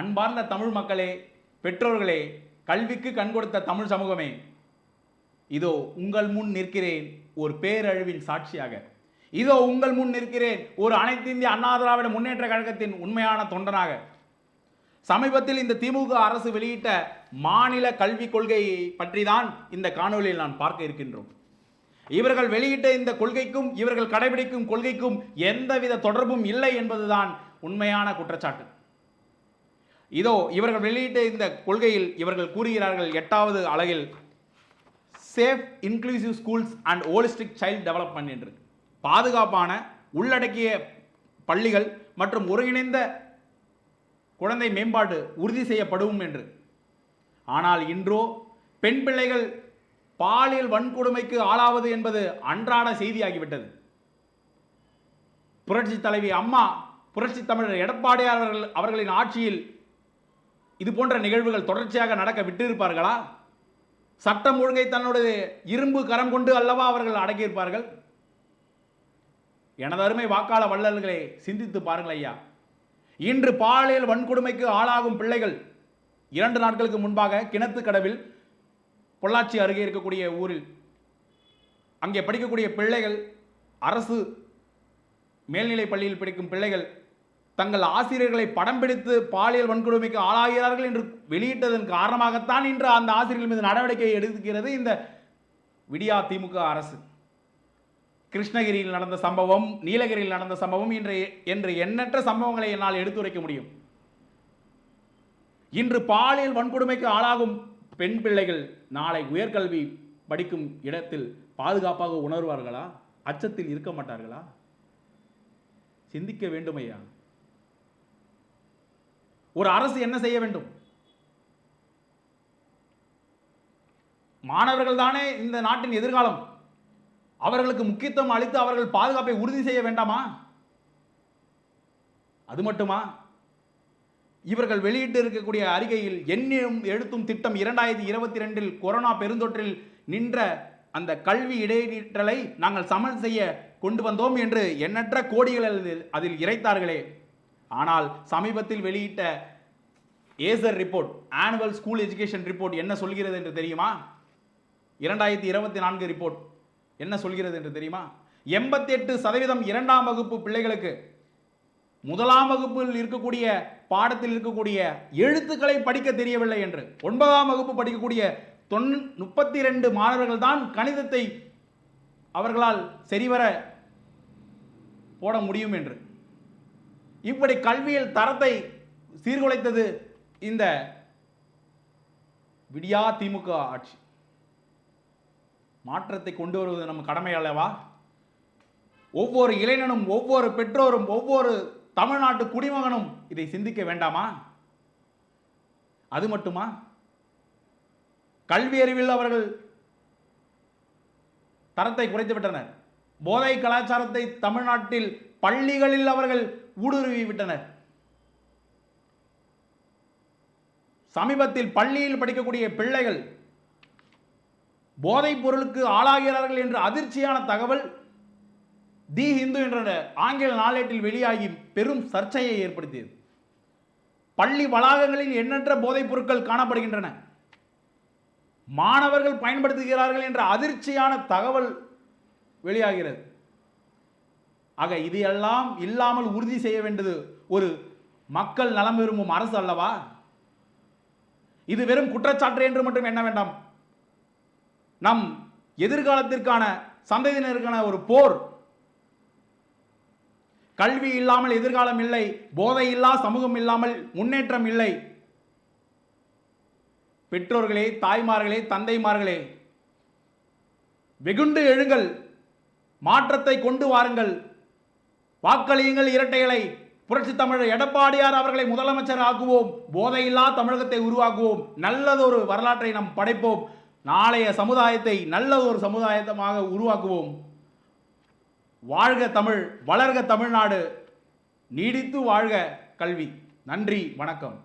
அன்பார்ந்த தமிழ் மக்களே பெற்றோர்களே கல்விக்கு கண் கொடுத்த தமிழ் சமூகமே இதோ உங்கள் முன் நிற்கிறேன் ஒரு பேரழிவின் சாட்சியாக. இதோ உங்கள் முன் நிற்கிறேன் ஒரு அனைத்து இந்திய அண்ணா திராவிட முன்னேற்ற கழகத்தின் உண்மையான தொண்டனாக. சமீபத்தில் இந்த திமுக அரசு வெளியிட்ட மாநில கல்விக் கொள்கையை பற்றி தான் இந்த காணொலியில் நான் பார்க்க இருக்கின்றோம். இவர்கள் வெளியிட்ட இந்த கொள்கைக்கும் இவர்கள் கடைபிடிக்கும் கொள்கைக்கும் எந்தவித தொடர்பும் இல்லை என்பதுதான் உண்மையான குற்றச்சாட்டு. இதோ இவர்கள் வெளியிட்ட இந்த கொள்கையில் இவர்கள் கூறுகிறார்கள் எட்டாவது அலகில் safe inclusive schools and holistic child development என்று. பாதுகாப்பான உள்ளடக்கிய பள்ளிகள் மற்றும் ஒருங்கிணைந்த குழந்தை மேம்பாடு உறுதி செய்யப்படும் என்று. ஆனால் இன்றோ பெண் பிள்ளைகள் பாலியல் வன்கொடுமைக்கு ஆளாவது என்பது அன்றாட செய்தியாகிவிட்டது. புரட்சி தலைவி அம்மா புரட்சி தமிழர் எடப்பாடியார் அவர்கள் அவர்களின் ஆட்சியில் இது போன்ற நிகழ்வுகள் தொடர்ச்சியாக நடக்க விட்டிருப்பார்களா? சட்டம் ஒழுங்கை தன்னுடைய இரும்பு கரம் கொண்டு அல்லவா அவர்கள் அடக்கியிருப்பார்கள்? எனது அருமை வாக்காள வள்ளல்களே சிந்தித்து பாருங்கள் ஐயா. இன்று பாலியல் வன்கொடுமைக்கு ஆளாகும் பிள்ளைகள் இரண்டு நாட்களுக்கு முன்பாக கிணத்து கடவில் பொள்ளாச்சி அருகே இருக்கக்கூடிய ஊரில் அங்கே படிக்கக்கூடிய பிள்ளைகள் அரசு மேல்நிலைப் பள்ளியில் படிக்கும் பிள்ளைகள் தங்கள் ஆசிரியர்களை படம் பிடித்து பாலியல் வன்கொடுமைக்கு ஆளாகிறார்கள் என்று வெளியிட்டதன் காரணமாகத்தான் இன்று அந்த ஆசிரியர்கள் மீது நடவடிக்கை எடுக்கிறது இந்த விடியா திமுக அரசு. கிருஷ்ணகிரியில் நடந்த சம்பவம் நீலகிரியில் நடந்த சம்பவம் இன்று என்று எண்ணற்ற சம்பவங்களை என்னால் எடுத்துரைக்க முடியும். இன்று பாலியல் வன்கொடுமைக்கு ஆளாகும் பெண் பிள்ளைகள் நாளை உயர்கல்வி படிக்கும் இடத்தில் பாதுகாப்பாக உணர்வார்களா? அச்சத்தில் இருக்க மாட்டார்களா? சிந்திக்க வேண்டும் ஐயா ஒரு அரசு என்ன செய்ய வேண்டும்? மாணவர்கள் தானே இந்த நாட்டின் எதிர்காலம். அவர்களுக்கு முக்கியத்துவம் அளித்து அவர்கள் பாதுகாப்பை உறுதி செய்ய வேண்டாமா? அது மட்டுமா? இவர்கள் வெளியிட்டு இருக்கக்கூடிய அறிக்கையில் எண்ணியும் எழுத்தும் திட்டம் இரண்டாயிரத்தி இருபத்தி ரெண்டில் கொரோனா பெருந்தொற்றில் நின்ற அந்த கல்வி இடையீற்றலை நாங்கள் சமன் செய்ய கொண்டு வந்தோம் என்று எண்ணற்ற கோடிகள் அதில் இறைத்தார்களே. ஆனால் சமீபத்தில் வெளியிட்ட ASER report annual school education report என்ன சொல்கிறது என்று தெரியுமா? இரண்டாயிரத்தி இருபத்தி நான்கு ரிப்போர்ட் என்ன சொல்கிறது என்று தெரியுமா? எண்பத்தி எட்டு சதவீதம் இரண்டாம் வகுப்பு பிள்ளைகளுக்கு முதலாம் வகுப்பில் இருக்கக்கூடிய பாடத்தில் இருக்கக்கூடிய எழுத்துக்களை படிக்க தெரியவில்லை என்று ஒன்பதாம் வகுப்பு படிக்கக்கூடிய தொன் முப்பத்தி ரெண்டு மாணவர்கள் தான் கணிதத்தை அவர்களால் சரிவர போட முடியும் என்று. இப்படி கல்வியில் தரத்தை சீர்குலைத்தது இந்த விடியா திமுக ஆட்சி. மாற்றத்தை கொண்டு வருவது நம்ம கடமை அல்லவா? ஒவ்வொரு இளைஞனும் ஒவ்வொரு பெற்றோரும் ஒவ்வொரு தமிழ்நாட்டு குடிமகனும் இதை சிந்திக்க வேண்டாமா? அது மட்டுமா? கல்வி அறிவில் அவர்கள் தரத்தை குறைத்து விட்டனர் போதை கலாச்சாரத்தை தமிழ்நாட்டில் பள்ளிகளில் அவர்கள் ஊடுருவி விட்டனர் சமீபத்தில் பள்ளியில் படிக்கக்கூடிய பிள்ளைகள் போதைப் பொருளுக்கு ஆளாகிறார்கள் என்ற அதிர்ச்சியான தகவல் தி ஹிந்து என்ற ஆங்கில நாளேட்டில் வெளியாகி பெரும் சர்ச்சையை ஏற்படுத்தியது. பள்ளி வளாகங்களில் எண்ணற்ற போதைப் பொருட்கள் காணப்படுகின்றன. மாணவர்கள் பயன்படுத்துகிறார்கள் என்ற அதிர்ச்சியான தகவல் வெளியாகிறது. ஆக இது எல்லாம் இல்லாமல் உறுதி செய்ய வேண்டியது ஒரு மக்கள் நலம் விரும்பும் அரசு அல்லவா? இது வெறும் குற்றச்சாட்டு என்று மட்டும் என்ன வேண்டாம். நம் எதிர்காலத்திற்கான சந்ததியினருக்கான ஒரு போர். கல்வி இல்லாமல் எதிர்காலம் இல்லை போதை இல்லா சமூகம் இல்லாமல் முன்னேற்றம் இல்லை. பெற்றோர்களே தாய்மார்களே தந்தைமார்களே வெகுண்டு எழுங்கள். மாற்றத்தை கொண்டு வாருங்கள். வாக்களியுங்கள் இரட்டைகளை. புரட்சி தமிழர் எடப்பாடியார் அவர்களை முதலமைச்சர் ஆக்குவோம். போதையில்லா தமிழகத்தை உருவாக்குவோம். நல்லதொரு வரலாற்றை நாம் படைப்போம். நாளைய சமுதாயத்தை நல்ல ஒரு சமுதாயத்தமாக உருவாக்குவோம். வாழ்க தமிழ் வளர்க தமிழ்நாடு. நீடித்து வாழ்க கல்வி. நன்றி வணக்கம்.